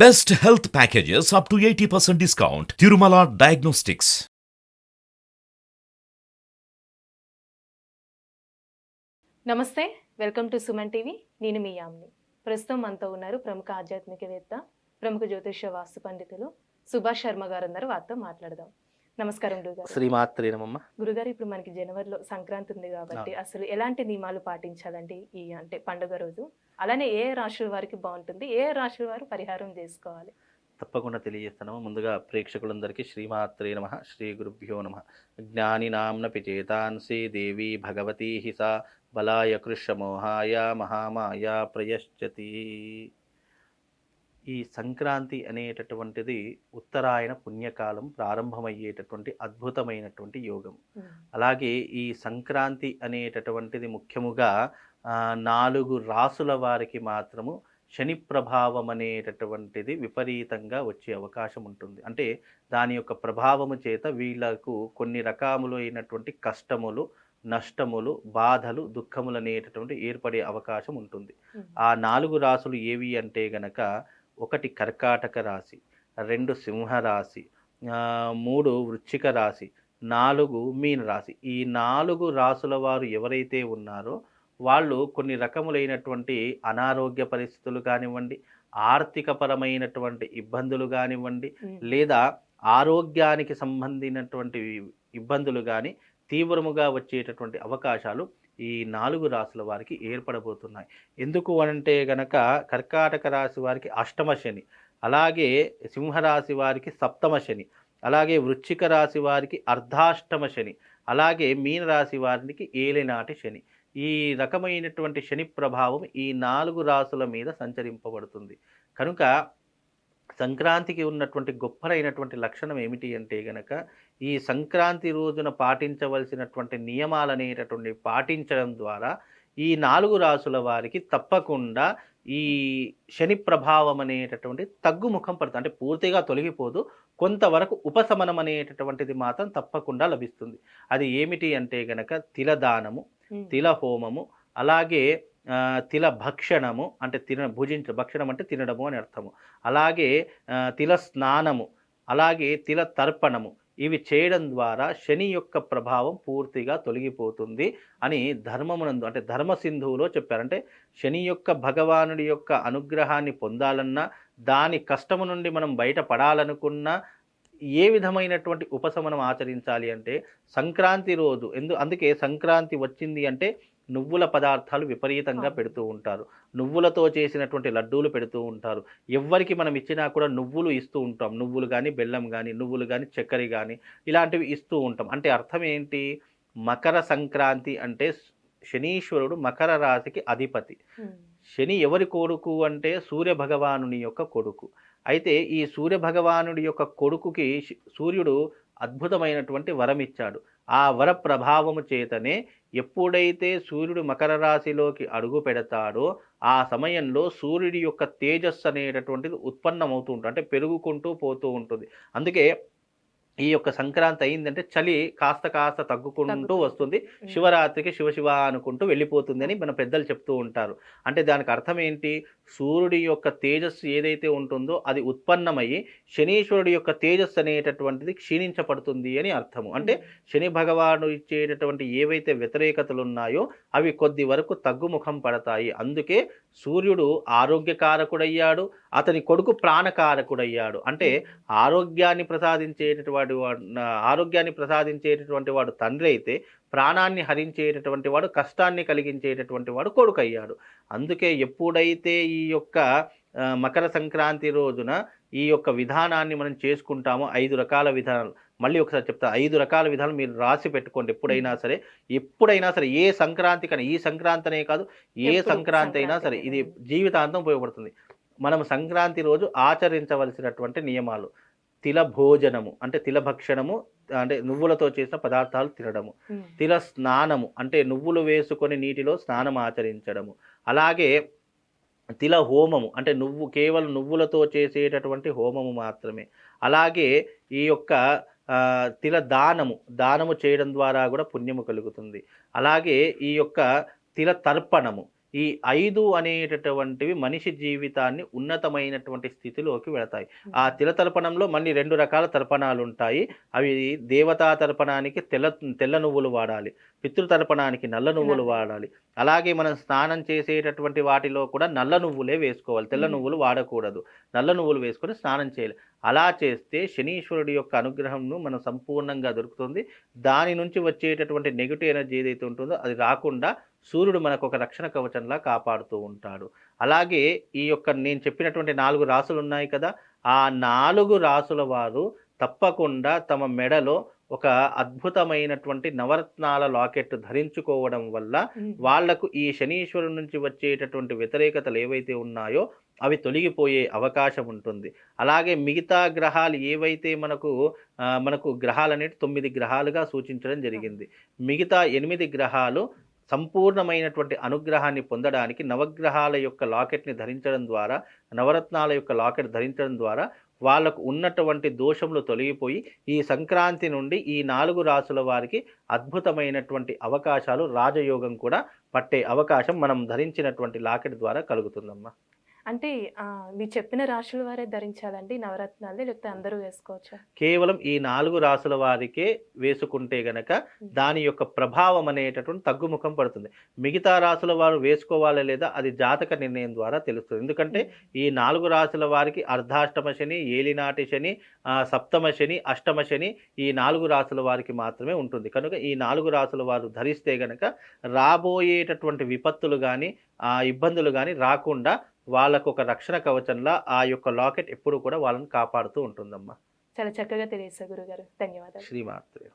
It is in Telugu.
Best health packages up to eighty percent discount Tirumala diagnostics నమస్తే వెల్కమ్ టు సుమన్ టీవీ. నేను మీ యామ్ని. ప్రస్తుతం మనతో ఉన్నారు ప్రముఖ ఆధ్యాత్మికవేత్త ప్రముఖ జ్యోతిష వాస్తు పండితులు సుభాష్ శర్మ గారు ఉన్నారు వారితో మాట్లాడదాం. నమస్కారం గురుగారు. శ్రీమాత్రే నమమ్మ గురుగారు ఇప్పుడు మనకి జనవరిలో సంక్రాంతి ఉంది కాబట్టి అసలు ఎలాంటి నియమాలు పాటించాలండి ఈ అంటే పండుగ రోజు? అలానే ఏ రాశుల వారికి బాగుంటుంది? ఏ రాశుల వారు పరిహారం చేసుకోవాలి? తప్పకుండా తెలియజేస్తాను ముందుగా ప్రేక్షకులందరికీ శ్రీమాత్రే నమ శ్రీ గురుభ్యో నమ. జ్ఞానినాంన పిచేతాన్సి దేవి భగవతీ హిసా బలాయ కృష్ణమోహాయ మహామాయ ప్రయశ్చతి. ఈ సంక్రాంతి అనేటటువంటిది ఉత్తరాయణ పుణ్యకాలం ప్రారంభమయ్యేటటువంటి అద్భుతమైనటువంటి యోగం. అలాగే ఈ సంక్రాంతి అనేటటువంటిది ముఖ్యముగా నాలుగు రాసుల వారికి మాత్రము శని ప్రభావం అనేటటువంటిది విపరీతంగా వచ్చే అవకాశం ఉంటుంది. అంటే దాని యొక్క ప్రభావము చేత వీళ్ళకు కొన్ని రకములు అయినటువంటి కష్టములు నష్టములు బాధలు దుఃఖములు అనేటటువంటి ఏర్పడే అవకాశం ఉంటుంది. ఆ నాలుగు రాసులు ఏవి అంటే గనక ఒకటి కర్కాటక రాశి రెండు సింహ రాశి ఆ, మూడు వృశ్చిక రాశి నాలుగు మీన రాశి. ఈ నాలుగు రాసుల వారు ఎవరైతే ఉన్నారో వాళ్ళు కొన్ని రకములైనటువంటి అనారోగ్య పరిస్థితులు కానివ్వండి ఆర్థికపరమైనటువంటి ఇబ్బందులు కానివ్వండి లేదా ఆరోగ్యానికి సంబంధించినటువంటి ఇబ్బందులు కానీ తీవ్రముగా వచ్చేటటువంటి అవకాశాలు ఈ నాలుగు రాసుల వారికి ఏర్పడబోతున్నాయి. ఎందుకు అంటే గనక కర్కాటక రాశి వారికి అష్టమ శని అలాగే సింహరాశి వారికి సప్తమ శని అలాగే వృశ్చిక రాశి వారికి అర్ధాష్టమ శని అలాగే మీనరాశి వారికి ఏలినాటి శని. ఈ రకమైనటువంటి శని ప్రభావం ఈ నాలుగు రాసుల మీద సంచరింపబడుతుంది. కనుక సంక్రాంతికి ఉన్నటువంటి గొప్పలైనటువంటి లక్షణం ఏమిటి అంటే గనక ఈ సంక్రాంతి రోజున పాటించవలసినటువంటి నియమాలు అనేటటువంటి పాటించడం ద్వారా ఈ నాలుగు రాసుల వారికి తప్పకుండా ఈ శని ప్రభావం అనేటటువంటి తగ్గుముఖం పడుతుంది. అంటే పూర్తిగా తొలగిపోదు. కొంతవరకు ఉపశమనం అనేటటువంటిది మాత్రం తప్పకుండా లభిస్తుంది. అది ఏమిటి అంటే గనక తిలదానము తిల హోమము అలాగే తిల భక్షణము అంటే తిన భుజించ భక్షణం అంటే తినడము అని అర్థము. అలాగే తిల స్నానము అలాగే తిల తర్పణము ఇవి చేయడం ద్వారా శని యొక్క ప్రభావం పూర్తిగా తొలగిపోతుంది అని ధర్మమునందు అంటే ధర్మ సింధువులో చెప్పారంటే శని యొక్క భగవానుడి యొక్క అనుగ్రహాన్ని పొందాలన్నా దాని కష్టము నుండి మనం బయటపడాలనుకున్నా ఏ విధమైనటువంటి ఉపశమనం ఆచరించాలి అంటే సంక్రాంతి రోజు ఎందు అందుకే సంక్రాంతి వచ్చింది అంటే నువ్వుల పదార్థాలు విపరీతంగా. పెడుతూ ఉంటారు. నువ్వులతో చేసినటువంటి లడ్డూలు పెడుతూ ఉంటారు. ఎవ్వరికి మనం ఇచ్చినా కూడా నువ్వులు ఇస్తూ ఉంటాం. నువ్వులు కానీ బెల్లం కానీ నువ్వులు కానీ చక్కెర కానీ ఇలాంటివి ఇస్తూ ఉంటాం. అంటే అర్థం ఏంటి? మకర సంక్రాంతి అంటే శనీశ్వరుడు మకర రాశికి అధిపతి. శని ఎవరి కొడుకు అంటే సూర్య భగవానుని యొక్క కొడుకు. అయితే ఈ సూర్య భగవానుడి యొక్క కొడుకుకి సూర్యుడు అద్భుతమైనటువంటి వరం ఇచ్చాడు ఆ వర ప్రభావము చేతనే ఎప్పుడైతే సూర్యుడు మకర రాశిలోకి అడుగు పెడతాడో ఆ సమయంలో సూర్యుడి యొక్క తేజస్సు అనేటటువంటిది ఉత్పన్నమవుతూ ఉంటుంది అంటే పెరుగుకుంటూ పోతూ ఉంటుంది. అందుకే ఈ యొక్క సంక్రాంతి అయిందంటే చలి కాస్త కాస్త తగ్గుకుంటూ. వస్తుంది. శివరాత్రికి శివ శివ అనుకుంటూ వెళ్ళిపోతుంది అని మన పెద్దలు చెప్తూ ఉంటారు. అంటే దానికి అర్థం ఏంటి? సూర్యుడి యొక్క తేజస్సు ఏదైతే ఉంటుందో అది ఉత్పన్నమయ్యి శనీశ్వరుడి యొక్క తేజస్సు అనేటటువంటిది క్షీణించబడుతుంది అని అర్థము. అంటే శని భగవాను ఇచ్చేటటువంటి ఏవైతే వ్యతిరేకతలు ఉన్నాయో అవి కొద్ది వరకు తగ్గుముఖం పడతాయి. అందుకే సూర్యుడు ఆరోగ్యకారకుడయ్యాడు. అతని కొడుకు ప్రాణకారకుడయ్యాడు. అంటే ఆరోగ్యాన్ని ప్రసాదించేటటువంటి వాడు ఆరోగ్యాన్ని ప్రసాదించేటటువంటి వాడు తండ్రి అయితే ప్రాణాన్ని హరించేటటువంటి వాడు కష్టాన్ని కలిగించేటటువంటి వాడు కొడుకు అయ్యాడు అందుకే ఎప్పుడైతే ఈ యొక్క మకర సంక్రాంతి రోజున ఈ యొక్క విధానాన్ని మనం చేసుకుంటామో ఐదు రకాల విధానాలు. మళ్ళీ ఒకసారి చెప్తా ఐదు రకాల విధానాలు మీరు రాసి పెట్టుకోండి ఎప్పుడైనా సరే. ఎప్పుడైనా సరే ఏ సంక్రాంతి కానీ ఈ సంక్రాంతి అనే కాదు ఏ సంక్రాంతి అయినా సరే. ఇది. జీవితాంతం ఉపయోగపడుతుంది. మనం సంక్రాంతి రోజు ఆచరించవలసినటువంటి నియమాలు. తిల భోజనము అంటే తిల భక్షణము అంటే నువ్వులతో చేసిన పదార్థాలు తినడము. తిల స్నానము అంటే నువ్వులు వేసుకొని నీటిలో స్నానం ఆచరించడము. అలాగే తిల హోమము అంటే నువ్వు కేవలం నువ్వులతో చేసేటటువంటి హోమము మాత్రమే. అలాగే ఈ యొక్క తిల దానము దానము చేయడం ద్వారా కూడా పుణ్యము కలుగుతుంది. అలాగే ఈ యొక్క తిల తర్పణము ఈ ఐదు అనేటటువంటివి మనిషి జీవితాన్ని ఉన్నతమైనటువంటి స్థితిలోకి వెళతాయి. ఆ తిల తర్పణంలో మళ్ళీ రెండు రకాల తర్పణాలు ఉంటాయి అవి దేవతా తర్పణానికి తెల్ల తెల్ల నువ్వులు వాడాలి. పితృ తర్పణానికి నల్ల నువ్వులు. వాడాలి. అలాగే మనం స్నానం చేసేటటువంటి వాటిలో కూడా నల్ల నువ్వులే వేసుకోవాలి. తెల్ల. నువ్వులు వాడకూడదు. నల్ల నువ్వులు వేసుకొని స్నానం చేయాలి. అలా చేస్తే శనీశ్వరుడి యొక్క అనుగ్రహంను మనం సంపూర్ణంగా దొరుకుతుంది. దాని నుంచి వచ్చేటటువంటి నెగిటివ్ ఎనర్జీ ఏదైతే ఉంటుందో అది రాకుండా సూర్యుడు మనకు ఒక రక్షణ కవచంలా కాపాడుతూ ఉంటాడు. అలాగే ఈ యొక్క నేను చెప్పినటువంటి నాలుగు రాసులు ఉన్నాయి కదా ఆ నాలుగు రాసుల వారు తప్పకుండా తమ మెడలో ఒక అద్భుతమైనటువంటి నవరత్నాల లాకెట్ ధరించుకోవడం వల్ల. వాళ్ళకు ఈ శనీశ్వరుడి నుంచి వచ్చేటటువంటి వ్యతిరేకతలు ఏవైతే ఉన్నాయో అవి తొలగిపోయే అవకాశం ఉంటుంది అలాగే మిగతా గ్రహాలు ఏవైతే మనకు మనకు గ్రహాలు అనేవి తొమ్మిది గ్రహాలుగా సూచించడం జరిగింది మిగతా ఎనిమిది గ్రహాలు సంపూర్ణమైనటువంటి అనుగ్రహాన్ని పొందడానికి నవగ్రహాల యొక్క లాకెట్ని ధరించడం ద్వారా నవరత్నాల యొక్క లాకెట్ ధరించడం ద్వారా వాళ్ళకు ఉన్నటువంటి దోషములు తొలగిపోయి ఈ సంక్రాంతి నుండి ఈ నాలుగు రాసుల వారికి అద్భుతమైనటువంటి అవకాశాలు రాజయోగం కూడా పట్టే అవకాశం మనం ధరించినటువంటి లాకెట్ ద్వారా కలుగుతుందమ్మా. అంటే మీరు చెప్పిన రాశుల వారే ధరించాలండి నవరత్నాలు లేకపోతే అందరూ వేసుకోవచ్చా? కేవలం ఈ నాలుగు రాసుల వారికే వేసుకుంటే గనక దాని యొక్క ప్రభావం అనేటటువంటి తగ్గుముఖం పడుతుంది. మిగతా రాసుల వారు వేసుకోవాలా లేదా అది జాతక నిర్ణయం ద్వారా తెలుస్తుంది. ఎందుకంటే ఈ నాలుగు రాశుల వారికి అర్ధాష్టమ శని ఏలినాటి శని సప్తమ శని అష్టమ శని ఈ నాలుగు రాశుల వారికి మాత్రమే ఉంటుంది. కనుక ఈ నాలుగు రాశుల వారు ధరిస్తే గనక రాబోయేటటువంటి విపత్తులు కానీ ఆ ఇబ్బందులు కానీ రాకుండా వాళ్ళకు ఒక రక్షణ కవచంలా ఆ యొక్క లాకెట్ ఎప్పుడు కూడా వాళ్ళని కాపాడుతూ ఉంటుందమ్మా. చాలా చక్కగా తెలియజేశారు గురుగారు. ధన్యవాదాలు. శ్రీమాత్రే.